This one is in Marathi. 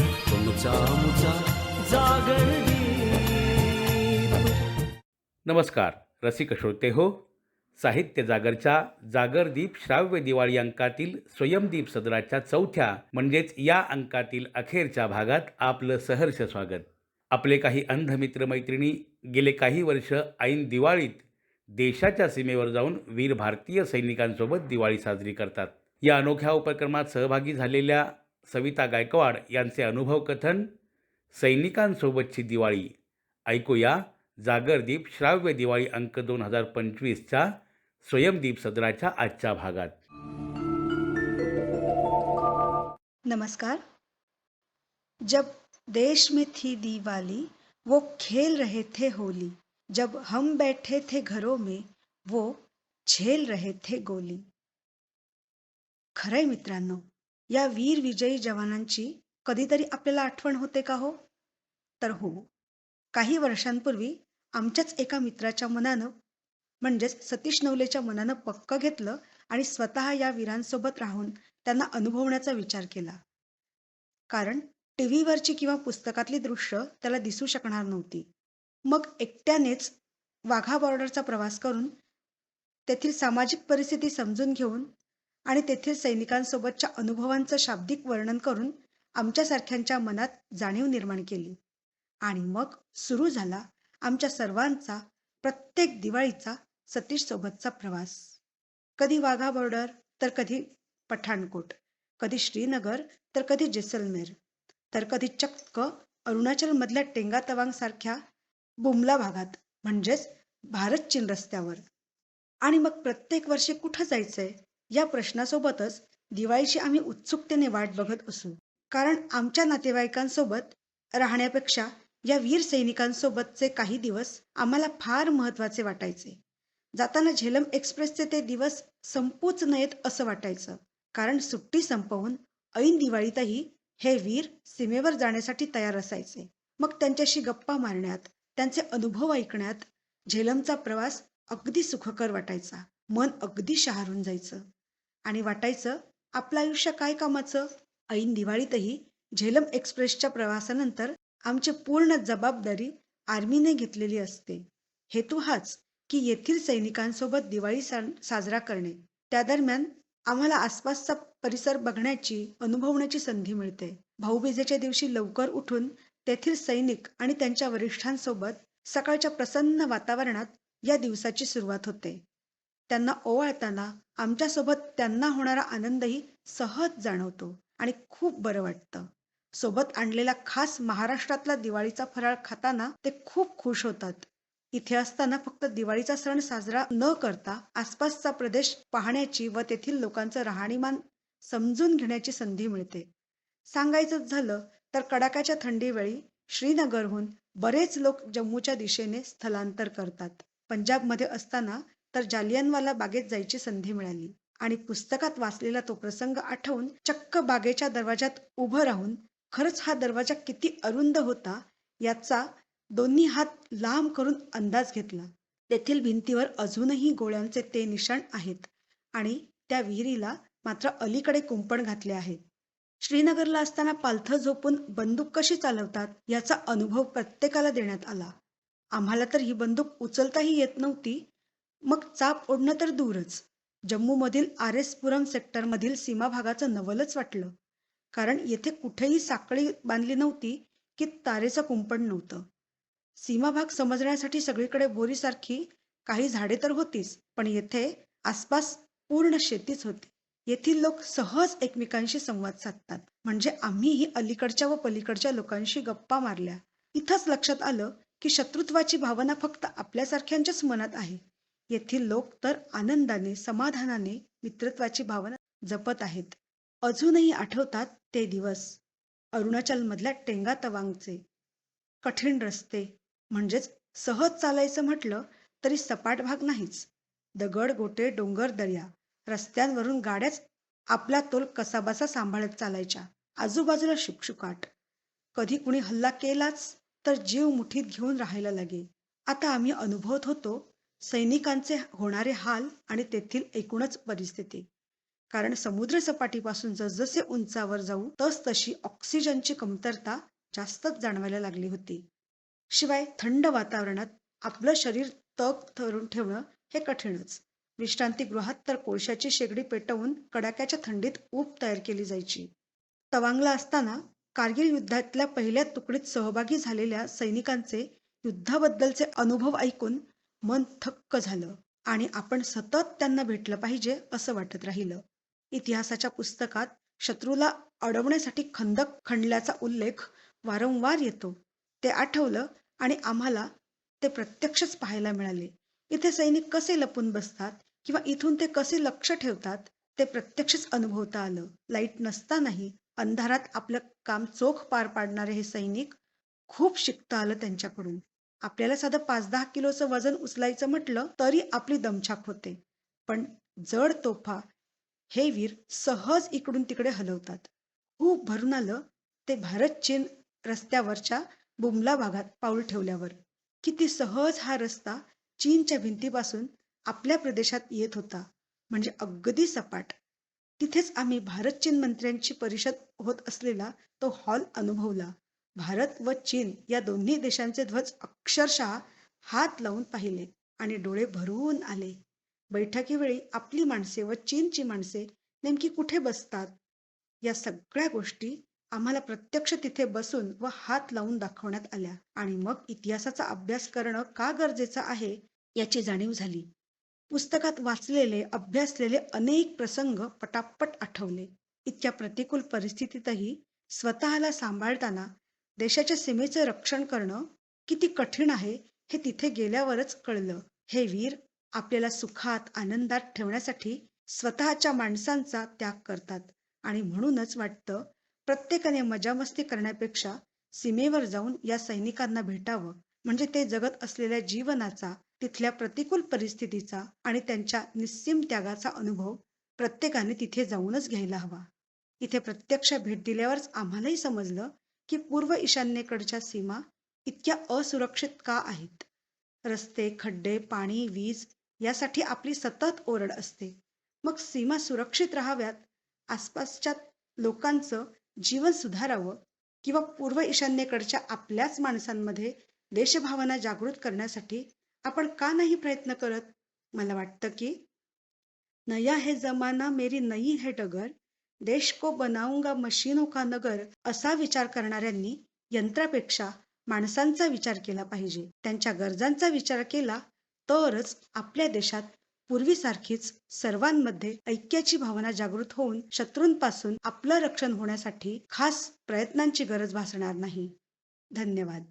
तुमचा मुचा जागर नमस्कार रसिक श्रोते हो. साहित्य जागरच्या जागरदीप श्राव्य दिवाळी अंकातील स्वयंदीप सदराच्या चौथ्या म्हणजेच या अंकातील अखेरच्या भागात आपलं सहर्ष स्वागत. आपले काही अंध मित्रमैत्रिणी गेले काही वर्ष ऐन दिवाळीत देशाच्या सीमेवर जाऊन वीर भारतीय सैनिकांसोबत दिवाळी साजरी करतात. या अनोख्या उपक्रमात सहभागी झालेल्या सविता गायकवाड यांचे अनुभव कथन सैनिकांसोबतची दिवाळी. ऐकूया जागरदीप श्राव्य दिवाळी अंक दोन हजार पंचवीसच्या स्वयंदीप सदराच्या आजच्या भागात. नमस्कार. जब देश में थी दिवाली वो खेल रहे थे होली. जब हम बैठे थे घरों में वो झेल रहे थे गोली. खरंय मित्रांनो या वीर विजयी जवानांची कधीतरी आपल्याला आठवण होते का हो? तर हो. काही वर्षांपूर्वी आमच्याच एका मित्राच्या मनानं म्हणजेच सतीश नवलेच्या मनानं पक्क घेतलं आणि स्वतः या वीरांसोबत राहून त्यांना अनुभवण्याचा विचार केला. कारण टी व्हीवरची किंवा पुस्तकातली दृश्य त्याला दिसू शकणार नव्हती. मग एकट्यानेच वाघा बॉर्डरचा प्रवास करून तेथील सामाजिक परिस्थिती समजून घेऊन आणि तेथील सैनिकांसोबतच्या अनुभवांचं शाब्दिक वर्णन करून आमच्यासारख्यांच्या मनात जाणीव निर्माण केली. आणि मग सुरू झाला आमच्या सर्वांचा प्रत्येक दिवाळीचा सतीश सोबतचा प्रवास. कधी वाघा बॉर्डर तर कधी पठाणकोट. कधी श्रीनगर तर कधी जेसलमेर. तर कधी चक्क अरुणाचल मधल्या टेंगा तवांग सारख्या बुमला भागात म्हणजेच भारत चीन रस्त्यावर. आणि मग प्रत्येक वर्षी कुठं जायचंय? या प्रश्नासोबतच दिवाळीची आम्ही उत्सुकतेने वाट बघत असू. कारण आमच्या नातेवाईकांसोबत राहण्यापेक्षा या वीर सैनिकांसोबतचे काही दिवस आम्हाला फार महत्त्वाचे वाटायचे. जाताना झेलम एक्सप्रेसचे ते दिवस संपूच नयेत असं वाटायचं. कारण सुट्टी संपवून ऐन दिवाळीतही हे वीर सीमेवर जाण्यासाठी तयार असायचे. मग त्यांच्याशी गप्पा मारण्यात त्यांचे अनुभव ऐकण्यात झेलमचा प्रवास अगदी सुखकर वाटायचा. मन अगदी शहारून जायचं. आणि वाटायचं आपलं आयुष्य काय कामाचं? ऐन दिवाळीतही झेलम एक्सप्रेसच्या प्रवासानंतर आमची पूर्ण जबाबदारी आर्मीने घेतलेली असते. हेतू हाच की येथील सैनिकांसोबत दिवाळी सण साजरा करणे. त्या दरम्यान आम्हाला आसपासचा परिसर बघण्याची अनुभवण्याची संधी मिळते. भाऊबीजेच्या दिवशी लवकर उठून तेथील सैनिक आणि त्यांच्या वरिष्ठांसोबत सकाळच्या प्रसन्न वातावरणात या दिवसाची सुरुवात होते. त्यांना ओवाळताना आमच्यासोबत त्यांना होणारा आनंदही सहज जाणवतो आणि खूप बरं वाटतं. सोबत आणलेला खास महाराष्ट्रातला दिवाळीचा फराळ खाताना ते खूप खुश होतात. इथे असताना फक्त दिवाळीचा सण साजरा न करता आसपासचा प्रदेश पाहण्याची व तेथील लोकांचं राहणीमान समजून घेण्याची संधी मिळते. सांगायचंच झालं तर कडाक्याच्या थंडीवेळी श्रीनगरहून बरेच लोक जम्मूच्या दिशेने स्थलांतर करतात. पंजाबमध्ये असताना तर जालियनवाला बागेत जायची संधी मिळाली. आणि पुस्तकात वाचलेला तो प्रसंग आठवून चक्क बागेच्या दरवाजात उभं राहून खरंच हा दरवाजा किती अरुंद होता याचा दोन्ही हात लांब करून अंदाज घेतला. तेथील भिंतीवर अजूनही गोळ्यांचे ते निशाण आहेत आणि त्या विहिरीला मात्र अलीकडे कुंपण घातले आहेत श्रीनगरला असताना पालथं झोपून बंदूक कशी चालवतात याचा अनुभव प्रत्येकाला देण्यात आला. आम्हाला तर ही बंदूक उचलताही येत नव्हती मग चाप ओढणं तर दूरच. जम्मूमधील आर एस पुरम सेक्टरमधील सीमा भागाचं नवलच वाटलं. कारण येथे कुठेही साखळी बांधली नव्हती की तारेचं कुंपण नव्हतं. सीमाभाग समजण्यासाठी सगळीकडे बोरीसारखी काही झाडे तर होतीच पण येथे आसपास पूर्ण शेतीच होती. येथील लोक सहज एकमेकांशी संवाद साधतात. म्हणजे आम्हीही अलीकडच्या व पलीकडच्या लोकांशी गप्पा मारल्या. इथंच लक्षात आलं की शत्रुत्वाची भावना फक्त आपल्यासारख्यांच्याच मनात आहे. येथील लोक तर आनंदाने समाधानाने मित्रत्वाची भावना जपत आहेत. अजूनही आठवतात ते दिवस. अरुणाचल मधल्या टेंगा तवांगचे कठीण रस्ते म्हणजेच सहज चालायचं म्हटलं तरी सपाट भाग नाहीच. दगड गोटे डोंगर दर्या रस्त्यांवरून गाड्याच आपला तोल कसाबसा सांभाळत चालायच्या. आजूबाजूला शुकशुकाट. कधी कुणी हल्ला केलाच तर जीव मुठीत घेऊन राहायला लागे. आता आम्ही अनुभवत होतो सैनिकांचे होणारे हाल आणि तेथील एकूणच परिस्थिती. कारण समुद्र सपाटीपासून जसजसे उंचावर जाऊ तस तशी ऑक्सिजनची कमतरता जास्तच जाणवायला लागली होती. शिवाय थंड वातावरणात आपलं शरीर तग धरून ठेवणं हे कठीणच. विश्रांतीगृहात तर कोळशाची शेगडी पेटवून कडाक्याच्या थंडीत ऊब तयार केली जायची. तवांगला असताना कारगिल युद्धातल्या पहिल्या तुकडीत सहभागी झालेल्या सैनिकांचे युद्धाबद्दलचे अनुभव ऐकून मन थक्क झालं आणि आपण सतत त्यांना भेटलं पाहिजे असं वाटत राहिलं. इतिहासाच्या पुस्तकात शत्रूला अडवण्यासाठी खंदक खणल्याचा उल्लेख वारंवार येतो. ते आठवलं आणि आम्हाला ते प्रत्यक्षच पाहायला मिळाले. इथे सैनिक कसे लपून बसतात किंवा इथून ते कसे लक्ष ठेवतात ते प्रत्यक्षच अनुभवता आलं. लाइट नसतानाही अंधारात आपलं काम चोख पार पाडणारे हे सैनिक खूप शिकता आलं त्यांच्याकडून. आपल्याला साधं पाच दहा किलोचं वजन उचलायचं म्हटलं तरी आपली दमछाक होते. पण जड तोफा हे वीर सहज इकडून तिकडे हलवतात. खूप भरून आलं ते भारत चीन रस्त्यावरच्या बुमला भागात पाऊल ठेवल्यावर. किती सहज हा रस्ता चीनच्या भिंतीपासून आपल्या प्रदेशात येत होता. म्हणजे अगदी सपाट. तिथेच आम्ही भारत चीन मंत्र्यांची परिषद होत असलेला तो हॉल अनुभवला. भारत व चीन या दोन्ही देशांचे ध्वज अक्षरशः हात लावून पाहिले आणि डोळे भरून आले. बैठकीवेळी आपली माणसे व चीनची माणसे नेमकी कुठे बसतात? या सगळ्या गोष्टी आम्हाला प्रत्यक्ष तिथे बसून व हात लावून दाखवण्यात आल्या. आणि मग इतिहासाचा अभ्यास करणं का गरजेचं आहे याची जाणीव झाली. पुस्तकात वाचलेले अभ्यासलेले अनेक प्रसंग पटापट आठवले. इतक्या प्रतिकूल परिस्थितीतही स्वतःला सांभाळताना देशाच्या सीमेचं रक्षण करणं किती कठीण आहे हे तिथे गेल्यावरच कळलं. हे वीर आपल्याला सुखात आनंदात ठेवण्यासाठी स्वतःच्या माणसांचा त्याग करतात. आणि म्हणूनच वाटतं प्रत्येकाने मजामस्ती करण्यापेक्षा सीमेवर जाऊन या सैनिकांना भेटावं. म्हणजे ते जगत असलेल्या जीवनाचा तिथल्या प्रतिकूल परिस्थितीचा आणि त्यांच्या निस्सीम त्यागाचा अनुभव प्रत्येकाने तिथे जाऊनच घ्यायला हवा. इथे प्रत्यक्ष भेट दिल्यावरच आम्हालाही समजलं की पूर्व ईशान्येकडच्या सीमा इतक्या असुरक्षित का आहेत? रस्ते खड्डे पाणी वीज यासाठी आपली सतत ओरड असते. मग सीमा सुरक्षित राहाव्यात? आसपासच्या लोकांचं जीवन सुधारावं? किंवा पूर्व ईशान्येकडच्या आपल्याच माणसांमध्ये देशभावना जागृत करण्यासाठी आपण का नाही प्रयत्न करत? मला वाटतं की नया हे जमाना मेरी नई हे डगर देश को बनाऊंगा मशीनों का नगर असा विचार करणाऱ्यांनी यंत्रापेक्षा माणसांचा विचार केला पाहिजे. त्यांच्या गरजांचा विचार केला तरच आपल्या देशात पूर्वीसारखीच सर्वांमध्ये ऐक्याची भावना जागृत होऊन शत्रूंपासून आपलं रक्षण होण्यासाठी खास प्रयत्नांची गरज भासणार नाही. धन्यवाद.